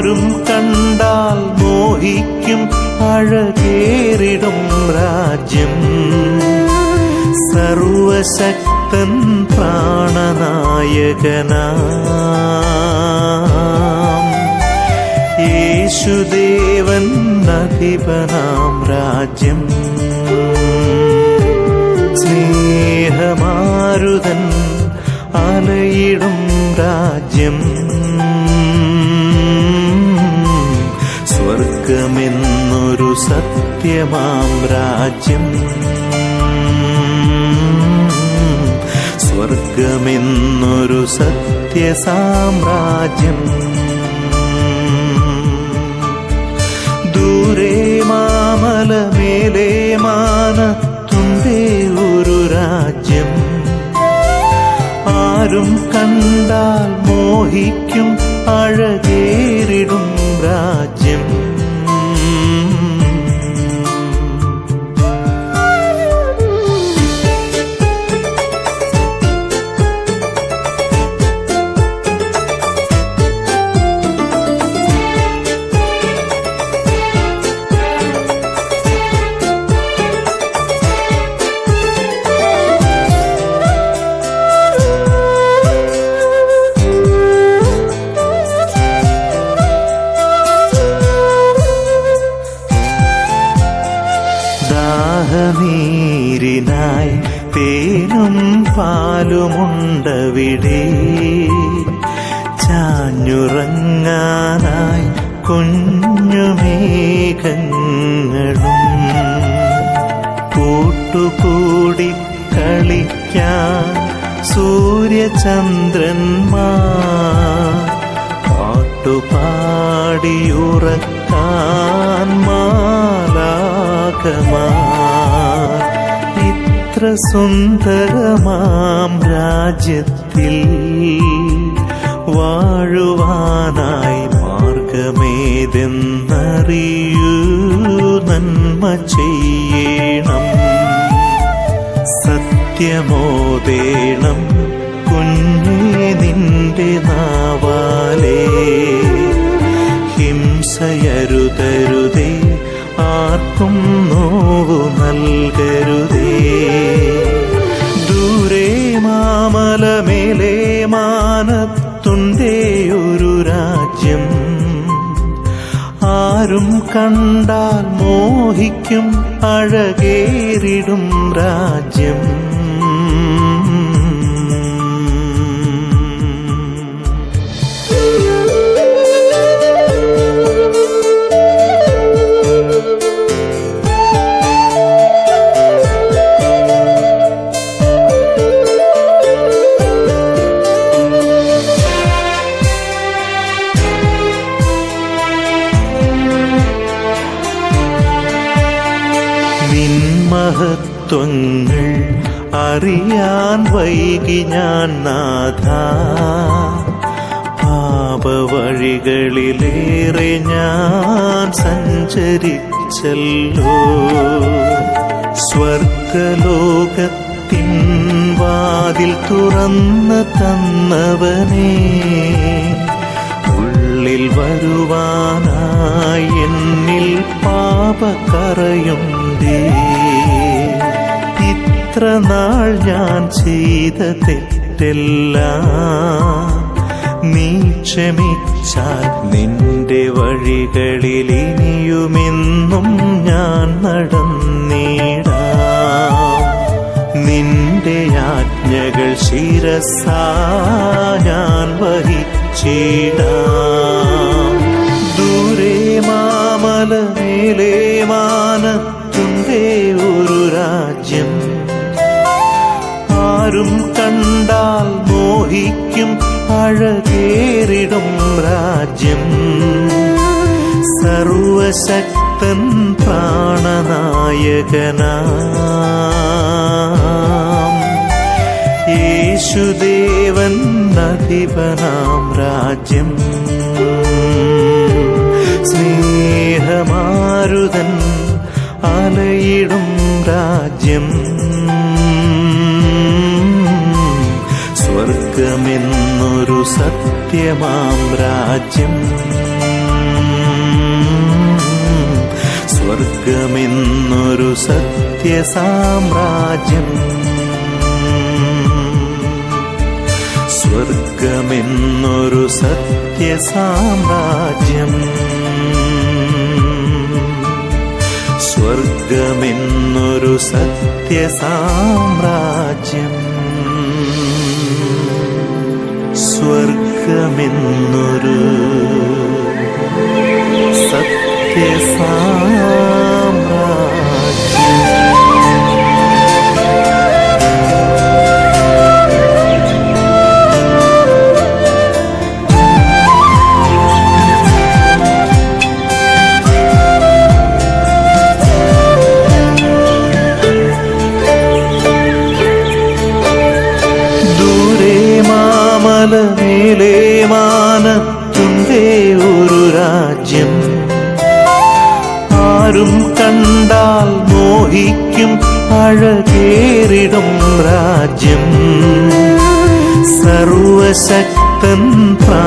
ആരും കണ്ടാൽ മോഹിക്കും അഴകേറിടും രാജ്യം. സർവശക്തൻ പ്രാണനായകനാ. യേശുദേവൻ അധിപനാം രാജ്യം. സ്നേഹമാരുതൻ അലയിടും രാജ്യം. സത്യമാം രാജ്യം. സ്വർഗമെന്നൊരു സത്യസാമ്രാജ്യം. ദൂരെ മാമല മേലെ മാനത്തുണ്ടേ ഒരു രാജ്യം. ആരും കണ്ടാൽ മോഹിക്കും അഴകേറിടും രാജ്യം. പാലുമുണ്ടവിടെ ചാഞ്ഞുറങ്ങാനായി കുഞ്ഞുമേഘങ്ങളും കൂട്ടുകൂടി കളിക്കാൻ സൂര്യചന്ദ്രന്മാ പാട്ടുപാടിയുറക്കാൻ മാലാകമാർ ഇത്ര സുന്ദരമാം രാജ്യത്തിൽ വാഴുവാനായി മാർഗമേതെന്നറിയൂ നന്മ ചെയ്യണം. സത്യമോദേണം കുഞ്ഞേ നിന്റെ നാവാലേ. ഹിംസയരുതരുതേ ആർക്കും നോവു നൽകരുതേ. കണ്ടാൽ മോഹിക്കും അഴകേറിടും രാജ്യം. നിൻമഹത്വങ്ങൾ അറിയാൻ വൈകി ഞാൻ നാഥ. പാപവഴികളിലേറെ ഞാൻ സഞ്ചരിച്ചല്ലോ. സ്വർഗലോകത്തിൻ വാതിൽ തുറന്ന് തന്നവനേ. ഉള്ളിൽ വരുവാനായി എന്നിൽ പാപക്കറയുണ്ടേ ഇത്ര നാൾ ഞാൻ ചെയ്ത തെറ്റെല്ലാം നീ ക്ഷമിച്ചാൽ നിന്റെ വഴികളിൽ ഇനിയുമെന്നും ഞാൻ നടന്നിടാം നിന്റെ ആജ്ഞകൾ ശിരസാ ഞാൻ വഹിച്ചിടാം. ദൂരെ മാമല മേലേ മാനത്തുണ്ടേ അഴകേറിടും രാജ്യം. സർവശക്തൻ പ്രാണനായകനാം. യേശുദേവൻ അധിപനാം രാജ്യം. സ്വർഗമെന്നൊരു സത്യമാം രാജ്യം. സ്വർഗമെന്നൊരു സത്യസാമ്രാജ്യം സ്വർഗമെന്നൊരു സത്യസാമ്രാജ്യം സ്വർഗമെന്നൊരു സത്യസാമ്രാജ്യം സ്വർഗമെന്നൊരു സത്യസാമ്രാജ്യം രാജ്യം. ആരും കണ്ടാൽ മോഹിക്കും അഴകേറിടും രാജ്യം. സർവശക്തൻ പ്രാ